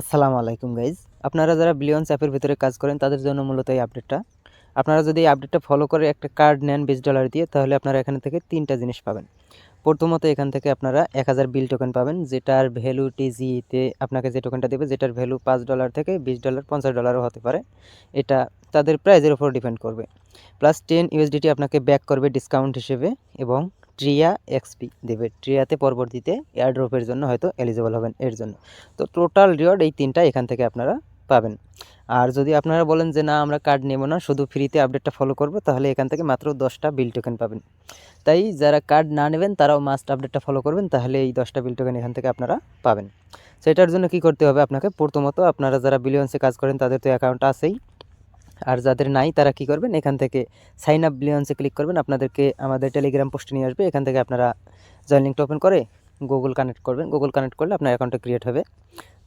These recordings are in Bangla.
আসসালামু আলাইকুম গাইজ আপনারা যারা বিলিয়ন্স অ্যাপের ভিতরে কাজ করেন, তাদের জন্য মূলত এই আপডেটটা আপনারা যদি এই আপডেটটা ফলো করে একটা কার্ড নেন বিশ ডলার দিয়ে, তাহলে আপনারা এখান থেকে তিনটা জিনিস পাবেন। প্রথমত এখান থেকে আপনারা এক হাজার বিল টোকেন পাবেন, যেটার ভ্যালু টিজিতে আপনাকে যে টোকেনটা দেবে, যেটার ভ্যালু পাঁচ ডলার থেকে বিশ ডলার পঞ্চাশ ডলারও হতে পারে। এটা তাদের প্রাইজের উপর ডিপেন্ড করবে। প্লাস টেন ইউএসডিটি আপনাকে ব্যাক করবে ডিসকাউন্ট হিসেবে এবং ট্রিয়া এক্সপি দেবে। ট্রিয়াতে পরবর্তীতে এয়ারড্রপের জন্য হয়তো এলিজিবল হবেন এর জন্য। তো টোটাল রিওয়ার্ড এই তিনটা এখান থেকে আপনারা পাবেন। আর যদি আপনারা বলেন যে না, আমরা কার্ড নেব না, শুধু ফ্রিতে আপডেটটা ফলো করব, তাহলে এখান থেকে মাত্র দশটা বিল টোকেন পাবেন। তাই যারা কার্ড না নেবেন, তারাও মাস্ট আপডেটটা ফলো করবেন, তাহলে এই দশটা বিল টোকেন এখান থেকে আপনারা পাবেন। সেটার জন্য কি করতে হবে আপনাকে? প্রথমত আপনারা যারা বিলিয়ন্সে কাজ করেন, তাদের তো অ্যাকাউন্ট আছেই। আর যাদের নাই, তারা কি করবেন? এখান থেকে সাইন আপ বিলিয়ন্সে ক্লিক করবেন। আপনাদেরকে আমাদের টেলিগ্রাম পোস্টে নিয়ে আসবে। এখান থেকে আপনারা জয়েন লিঙ্কটা ওপেন করে গুগল কানেক্ট করবেন। গুগল কানেক্ট করলে আপনার অ্যাকাউন্টটা ক্রিয়েট হবে।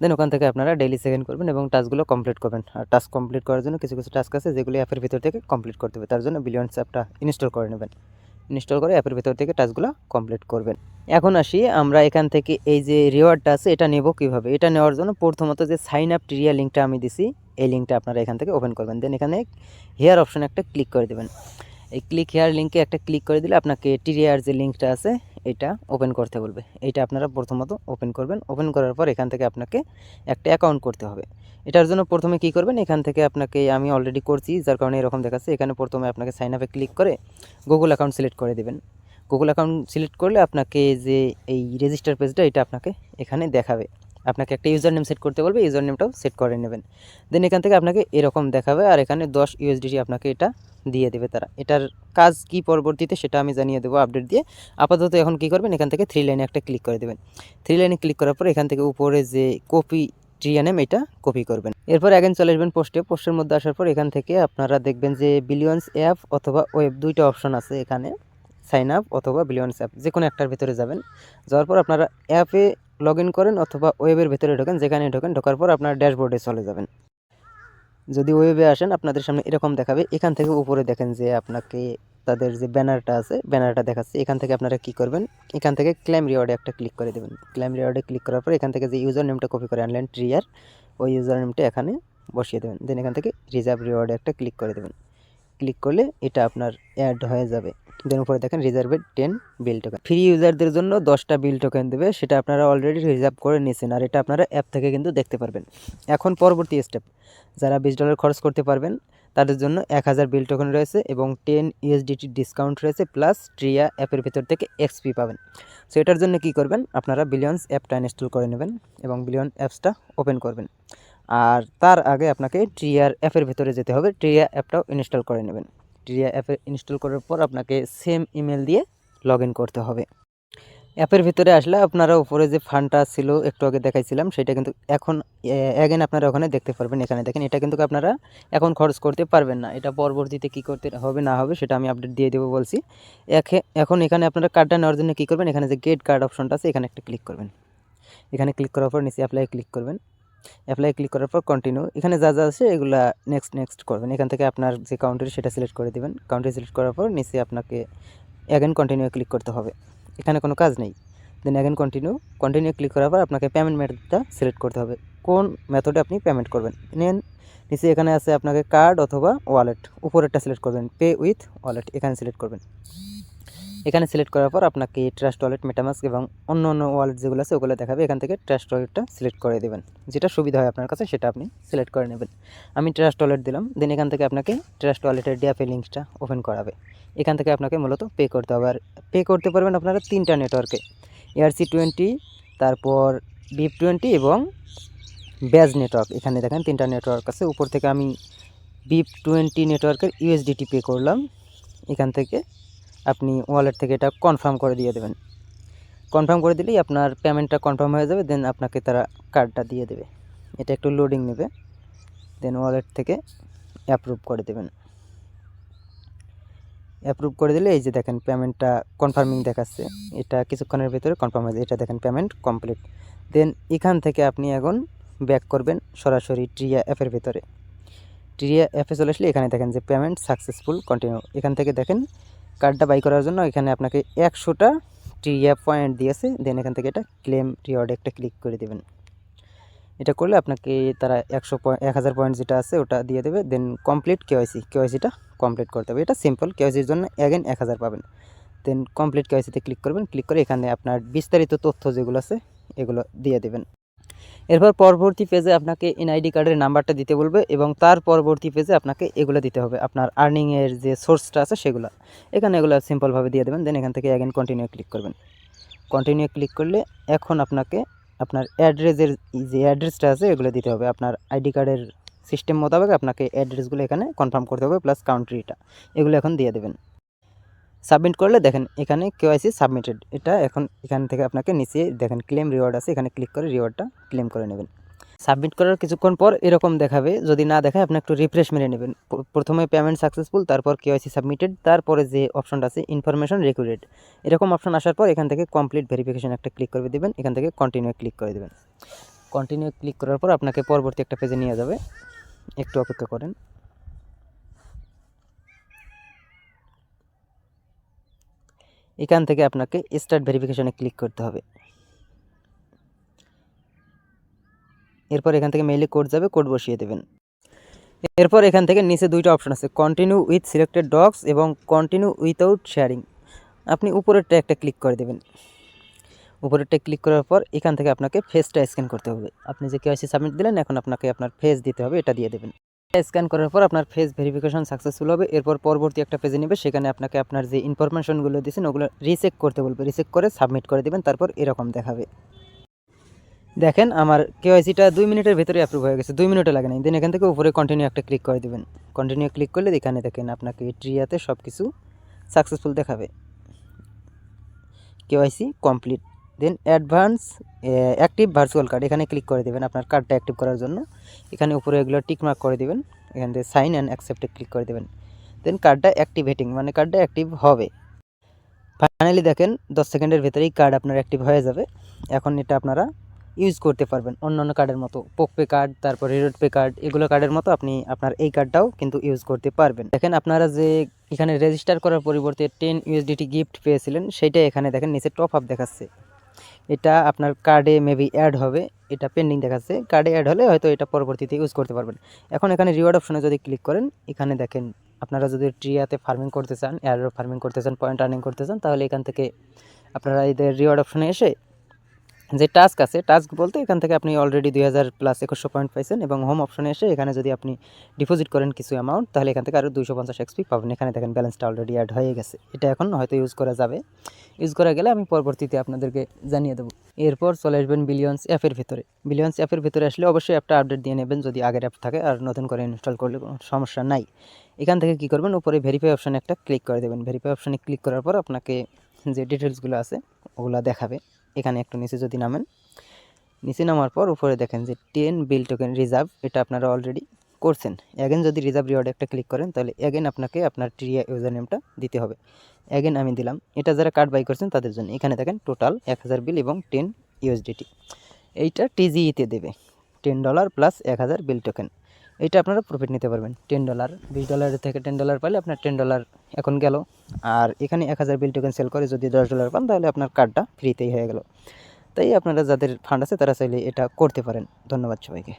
দেন ওখান থেকে আপনারা ডেইলি সেকেন্ড করবেন এবং টাস্কগুলো কমপ্লিট করবেন। আর টাস্ক কমপ্লিট করার জন্য কিছু কিছু টাস্ক আছে যেগুলি অ্যাপের ভিতর থেকে কমপ্লিট করতে হবে। তার জন্য বিলিয়ন্স অ্যাপটা ইনস্টল করে নেবেন। ইনস্টল করে অ্যাপের ভেতর থেকে টাচগুলো কমপ্লিট করবেন। এখন আসি, আমরা এখান থেকে এই যে রিওয়ার্ডটা আছে, এটা নেব কীভাবে? এটা নেওয়ার জন্য প্রথমত যে সাইন আপ টিরিয়া লিঙ্কটা আমি দিছি, এই লিঙ্কটা আপনারা এখান থেকে ওপেন করবেন। দেন এখানে হেয়ার অপশন একটা ক্লিক করে দেবেন। এই ক্লিক হেয়ার লিঙ্কে একটা ক্লিক করে দিলে আপনাকে টিরিয়ার যে লিঙ্কটা আছে, এটা ওপেন করতে বলবে। এটা আপনারা প্রথমত ওপেন করবেন। ওপেন করার পর এখান থেকে আপনাকে একটা অ্যাকাউন্ট করতে হবে। এটার জন্য প্রথমে কি করবেন? এখান থেকে আপনাকে আমি অলরেডি করছি, যার কারণে এরকম দেখাচ্ছে। এখানে প্রথমে আপনাকে সাইন আপে ক্লিক করে গুগল অ্যাকাউন্ট সিলেক্ট করে দেবেন। গুগল অ্যাকাউন্ট সিলেক্ট করলে আপনাকে যে এই রেজিস্টার পেজটা এটা আপনাকে এখানে দেখাবে। আপনাকে একটা ইউজার নেম সেট করতে বলবে ইউজার নেমটাও সেট করে নেবেন। দেন এখান থেকে আপনাকে এরকম দেখাবে, আর এখানে দশ ইউএসডিটি আপনাকে এটা দিয়ে দেবে তারা। এটার কাজ কি পরবর্তীতে সেটা আমি জানিয়ে দেবো আপডেট দিয়ে। আপাতত এখন কি করবেন, এখান থেকে থ্রি লাইনে একটা ক্লিক করে দেবেন। থ্রি লাইনে ক্লিক করার পর এখান থেকে উপরে যে কপি ট্রিয়া নেম এটা কপি করবেন। এরপর অ্যাগেন চলে আসবেন পোস্টে পোস্টের মধ্যে আসার পর এখান থেকে আপনারা দেখবেন যে বিলিয়ন্স অ্যাপ অথবা ওয়েব দুইটা অপশন আছে এখানে। সাইন আপ অথবা বিলিয়ন্স অ্যাপ যে কোনো একটার ভিতরে যাবেন। যাওয়ার পর আপনারা অ্যাপে লগ ইন করেন অথবা ওয়েবের ভিতরে ঢোকেন যেখানে ঢোকেন, ঢোকার পর আপনার ড্যাশবোর্ডে চলে যাবেন। যদি ওয়েবে আসেন, আপনাদের সামনে এরকম দেখাবে, এখান থেকে উপরে দেখেন যে আপনাকে তাদের যে ব্যানারটা আছে, ব্যানারটা দেখাচ্ছে, এখান থেকে আপনারা কি করবেন? এখান থেকে ক্লেম রিওয়ার্ডে একটা ক্লিক করে দেবেন। ক্লেম রিওয়ার্ডে ক্লিক করার পর এখান থেকে যে ইউজার নেমটা কপি করে আনলেন ট্রিয়ার ওই ইউজার নেমটা এখানে বসিয়ে দেবেন। দেন এখান থেকে রিজার্ভ রিওয়ার্ডে একটা ক্লিক করে দেবেন। ক্লিক করলে এটা আপনার অ্যাড হয়ে যাবে। দেন উপরে দেখেন reserved ten bill token free ইউজারদের জন্য দশটা বিল টোকেন দেবে, সেটা আপনারা অলরেডি রিজার্ভ করে নিয়েছেন, আর এটা আপনারা অ্যাপ থেকে কিন্তু দেখতে পারবেন। এখন পরবর্তী স্টেপ যারা বিশ ডলার খরচ করতে পারবেন, তাদের জন্য এক হাজার বিল টোকেন রয়েছে এবং টেন ইউএসডিটি ডিসকাউন্ট রয়েছে প্লাস ট্রিয়া অ্যাপের ভিতর থেকে এক্সপি পাবেন। সো এটার জন্য কী করবেন? আপনারা বিলিয়ন্স অ্যাপটা ইনস্টল করে নেবেন এবং বিলিয়ন অ্যাপসটা ওপেন করবেন। আর তার আগে আপনাকে ট্রিয়ার অ্যাপের ভিতরে যেতে হবে ট্রিয়া অ্যাপটাও ইনস্টল করে নেবেন। ট্রিয়া অ্যাপে ইনস্টল করার পর আপনাকে সেম ইমেল দিয়ে লগ করতে হবে। অ্যাপের ভিতরে আসলে আপনারা উপরে যে ফান্ডটা ছিল, একটু আগে দেখাইছিলাম, সেটা কিন্তু এখন অ্যাগেন আপনারা ওখানে দেখতে পারবেন, এখানে দেখেন, এটা কিন্তু আপনারা এখন খরচ করতে পারবেন না। এটা পরবর্তীতে কী করতে হবে, না হবে, সেটা আমি আপডেট দিয়ে দেবো বলছি। এখন এখানে আপনারা কার্ডটা নেওয়ার জন্য কী করবেন, এখানে যে গেট কার্ড অপশনটা আছে, এখানে একটা ক্লিক করবেন। এখানে ক্লিক করার পর নিচে অ্যাপ্লাই ক্লিক করবেন। অ্যাপ্লাই ক্লিক করার পর কন্টিনিউ এখানে যা যা আছে এগুলা নেক্সট নেক্সট করবেন। এখান থেকে আপনার যে কাউন্টারি সেটা সিলেক্ট করে দেবেন। কাউন্টারি সিলেক্ট করার পর নিচে আপনাকে অ্যাগেন কন্টিনিউ ক্লিক করতে হবে। এখানে কোনো কাজ নেই। Then again continue continue click করার পর আপনাকে পেমেন্ট মেথডটা সিলেক্ট করতে হবে। কোন মেথডে আপনি পেমেন্ট করবেন? নেন নিচে এখানে আছে আপনাকে কার্ড অথবা ওয়ালেট উপরেরটা সিলেক্ট করবেন। পে উইথ ওয়ালেট এখানে সিলেক্ট করবেন। এখানে সিলেক্ট করার পর আপনাকে ট্রাস্ট ওয়ালেট মেটামাস্ক এবং অন্য অন্য ওয়ালেট যেগুলো আছে ওগুলো দেখাবে। এখান থেকে ট্রাস্ট ওয়ালেটটা সিলেক্ট করে দেবেন। যেটা সুবিধা হয় আপনার কাছে সেটা আপনি সিলেক্ট করে নেবেন। আমি ট্রাস্ট ওয়ালেট দিলাম। দেন এখান থেকে আপনাকে ট্রাস্ট ওয়ালেটের ডিয়াপে লিঙ্কসটা ওপেন করাবে। এখান থেকে আপনাকে মূলত পে করতে হবে। আর পে করতে পারবেন আপনারা তিনটা নেটওয়ার্কে এআরসি টোয়েন্টি তারপর বিপ টোয়েন্টি এবং ব্যাজ নেটওয়ার্ক এখানে দেখেন তিনটা নেটওয়ার্ক আছে। উপর থেকে আমি বিপ টোয়েন্টি নেটওয়ার্কের ইউএসডিটি পে করলাম। এখান থেকে আপনি ওয়ালেট থেকে এটা কনফার্ম করে দিয়ে দেবেন। কনফার্ম করে দিলেই আপনার পেমেন্টটা কনফার্ম হয়ে যাবে দেন আপনাকে তারা কার্ডটা দিয়ে দেবে। এটা একটু লোডিং নেবে দেন ওয়ালেট থেকে অ্যাপ্রুভ করে দেবেন। অ্যাপ্রুভ করে দিলে এই যে দেখেন পেমেন্টটা কনফার্মিং দেখাচ্ছে, এটা কিছুক্ষণের ভিতরে কনফার্ম হয়ে যায় এটা দেখেন পেমেন্ট কমপ্লিট দেন এখান থেকে আপনি এখন ব্যাক করবেন সরাসরি ট্রিয়া অ্যাপের ভিতরে। ট্রিয়া অ্যাপে চলে আসলে এখানে দেখেন যে পেমেন্ট সাকসেসফুল কন্টিনিউ এখান থেকে দেখেন কার্ডটা বাই করার জন্য এখানে আপনাকে একশোটা টিয়া পয়েন্ট দিয়েছে। দেন এখান থেকে এটা ক্লেম রিওয়ার্ডে একটা ক্লিক করে দেবেন। এটা করলে আপনাকে তারা একশো পয়েন্ট এক হাজার পয়েন্ট যেটা আছে ওটা দিয়ে দেবে। দেন কমপ্লিট কেওয়াইসি কেওয়াইসিটা কমপ্লিট করতে হবে। এটা সিম্পল কেওয়াইসির জন্য অ্যাগেন এক হাজার পাবেন। দেন কমপ্লিট কেওয়াইসিতে ক্লিক করবেন। ক্লিক করে এখানে আপনার বিস্তারিত তথ্য যেগুলো আছে, এগুলো দিয়ে দেবেন। এরপর পরবর্তী পেজে আপনাকে এনআইডি কার্ডের নাম্বারটা দিতে বলবে এবং তার পরবর্তী পেজে আপনাকে এগুলো দিতে হবে। আপনার আর্নিংয়ের যে সোর্সটা আছে সেগুলো। এখানে এগুলো সিম্পলভাবে দিয়ে দেবেন দেন এখান থেকে অ্যাগেন কন্টিনিউ ক্লিক করবেন। কন্টিনিউ ক্লিক করলে এখন আপনাকে আপনার অ্যাড্রেসের যে অ্যাড্রেসটা আছে এগুলো দিতে হবে। আপনার আইডি কার্ডের সিস্টেম মোতাবেক আপনাকে অ্যাড্রেসগুলো এখানে কনফার্ম করতে হবে প্লাস কাউন্ট্রিটা এগুলো এখন দিয়ে দেবেন। সাবমিট করলে দেখেন এখানে কেওয়াইসি সাবমিটেড। এটা এখন এখান থেকে আপনাকে নিচে দেখেন ক্লেম রিওয়ার্ড আছে, এখানে ক্লিক করে রিওয়ার্ডটা ক্লেম করে নেবেন। সাবমিট করার কিছুক্ষণ পর এরকম দেখাবে, যদি না দেখায় আপনি একটু রিফ্রেশ মেরে নেবেন। প্রথমে পেমেন্ট সাকসেসফুল, তারপর কেওয়াইসি সাবমিটেড, তারপরে যে অপশনটা আছে, ইনফরমেশন রেকুরেড এরকম অপশন আসার পর এখান থেকে কমপ্লিট ভেরিফিকেশন একটা ক্লিক করে দেবেন, এখান থেকে কন্টিনিউ ক্লিক করে দেবেন। কন্টিনিউ ক্লিক করার পর আপনাকে পরবর্তী একটা পেজে নিয়ে যাবে। একটু অপেক্ষা করেন। এখান থেকে আপনাকে স্টার্ট ভেরিফিকেশনে ক্লিক করতে হবে। এরপর এখান থেকে মেইলে কোড যাবে কোড বসিয়ে দেবেন। এরপর এখান থেকে নিচে দুইটা অপশন আছে কন্টিনিউ উইথ সিলেক্টেড ডগস এবং কন্টিনিউ উইথাউট শেয়ারিং আপনি উপরেরটা একটা ক্লিক করে দেবেন। উপরের উপরেরটা ক্লিক করার পর এখান থেকে আপনাকে ফেসটা স্ক্যান করতে হবে। আপনি যে কেওয়াইসি সাবমিট দিলেন, এখন আপনাকে আপনার ফেস দিতে হবে, এটা দিয়ে দেবেন। স্ক্যান করার পর আপনার ফেস ভেরিফিকেশন সাকসেসফুল হবে। এরপর পরবর্তী একটা পেজে নেবে, সেখানে আপনাকে আপনার যে ইনফরমেশনগুলো দিয়েছেন ওগুলো রিচেক করতে বলবে। রিচেক করে সাবমিট করে দেবেন, তারপর এরকম দেখাবে। দেখেন, আমার কেওয়াইসিটা দুই মিনিটের ভেতরে অ্যাপ্রুভ হয়ে গেছে। দুই মিনিটও লাগে নাই। দেন এখান থেকে উপরে কন্টিনিউ একটা ক্লিক করে দেবেন। কন্টিনিউ ক্লিক করলে এখানে দেখেন আপনাকে ট্রিয়াতে সব কিছু সাকসেসফুল দেখাবে। KYC complete then advance active virtual card এখানে ক্লিক করে দেবেন আপনার কার্ডটা অ্যাক্টিভ করার জন্য। এখানে উপরে এগুলো টিকমার্ক করে দেবেন, এখান থেকে সাইন অ্যান্ড অ্যাকসেপ্টে ক্লিক করে দেবেন। দেন কার্ডটা অ্যাক্টিভেটিং মানে কার্ডটা অ্যাক্টিভ হবে। ফাইনালি দেখেন, দশ সেকেন্ডের ভেতরেই কার্ড আপনার অ্যাক্টিভ হয়ে যাবে। এখন এটা আপনারা ইউজ করতে পারবেন। অন্যান্য কার্ডের মতো পোকপে কার্ড তারপর রিরোড পে কার্ড এগুলো কার্ডের মতো আপনি আপনার এই কার্ডটাও কিন্তু ইউজ করতে পারবেন। দেখেন আপনারা যে এখানে রেজিস্টার করার পরিবর্তে টেন ইউএসডিটি গিফট পেয়েছিলেন সেইটা এখানে দেখেন, নিচে টপ আপ দেখাচ্ছে। এটা আপনার কার্ডে মেবি অ্যাড হবে। এটা পেন্ডিং দেখাচ্ছে। কার্ডে অ্যাড হলে হয়তো এটা পরবর্তীতে ইউজ করতে পারবেন। এখন এখানে রিওয়ার্ড অপশনে যদি ক্লিক করেন, এখানে দেখেন আপনারা যদি ট্রিয়াতে ফার্মিং করতে চান এয়ারো ফার্মিং করতে চান পয়েন্ট আর্নিং করতে চান, তাহলে এখান থেকে আপনারা এদের রিওয়ার্ড অপশনে এসে যে টাস্ক আছে টাস্ক বলতে এখান থেকে আপনি অলরেডি দুই হাজার প্লাস একুশশো পয়েন্ট পাইছেন এবং হোম অপশনে এসে এখানে যদি আপনি ডিপোজিট করেন কিছু অ্যামাউন্ট তাহলে এখান থেকে আরও দুইশো পঞ্চাশ এক্সপি পাবেন। এখানে দেখেন ব্যালেন্সটা অলরেডি অ্যাড হয়ে গেছে। এটা এখন হয়তো ইউজ করা যাবে। ইউজ করা গেলে আমি পরবর্তীতে আপনাদেরকে জানিয়ে দেবো। এরপর চলে আসবেন বিলিয়ন্স অ্যাপের ভিতরে। বিলিয়ন্স অ্যাপের ভিতরে আসলে অবশ্যই অ্যাপটা আপডেট দিয়ে নেবেন যদি আগের অ্যাপ থাকে আর নতুন করে ইনস্টল করলে কোনো সমস্যা নাই। এখান থেকে কী করবেন? উপরে ভেরিফাই অপশানে একটা ক্লিক করে দেবেন। ভেরিফাই অপশানে ক্লিক করার পর আপনাকে যে ডিটেলসগুলো আছে, ওগুলো দেখাবে। এখানে একটু নিচে যদি নামেন। নিচে নামার পর উপরে দেখেন যে টেন বিল টোকেন রিজার্ভ এটা আপনারা অলরেডি করছেন। অ্যাগেন যদি রিজার্ভ রিওয়ার্ড একটা ক্লিক করেন, তাহলে অ্যাগেন আপনাকে আপনার ট্রিয়া ইউজার নেমটা দিতে হবে। অ্যাগেন আমি দিলাম। এটা যারা কার্ড বাই করছেন, তাদের জন্য। এখানে দেখেন টোটাল এক হাজার বিল এবং টেন ইউএসডিটি এইটা টিজিইতে দেবে। টেন ডলার প্লাস এক হাজার বিল টোকেন এইটা আপনারা প্রফিট নিতে পারবেন। টেন ডলার বিশ ডলার থেকে টেন ডলার পাইলে আপনার টেন ডলার এখন গেল। আর এখানে এক হাজার বিল টোকেন সেল করে যদি দশ ডলার পান, তাহলে আপনার কার্ডটা ফ্রিতেই হয়ে গেল। তাই আপনারা যাদের ফান্ড আছে, তারা চাইলে এটা করতে পারেন। ধন্যবাদ সবাইকে।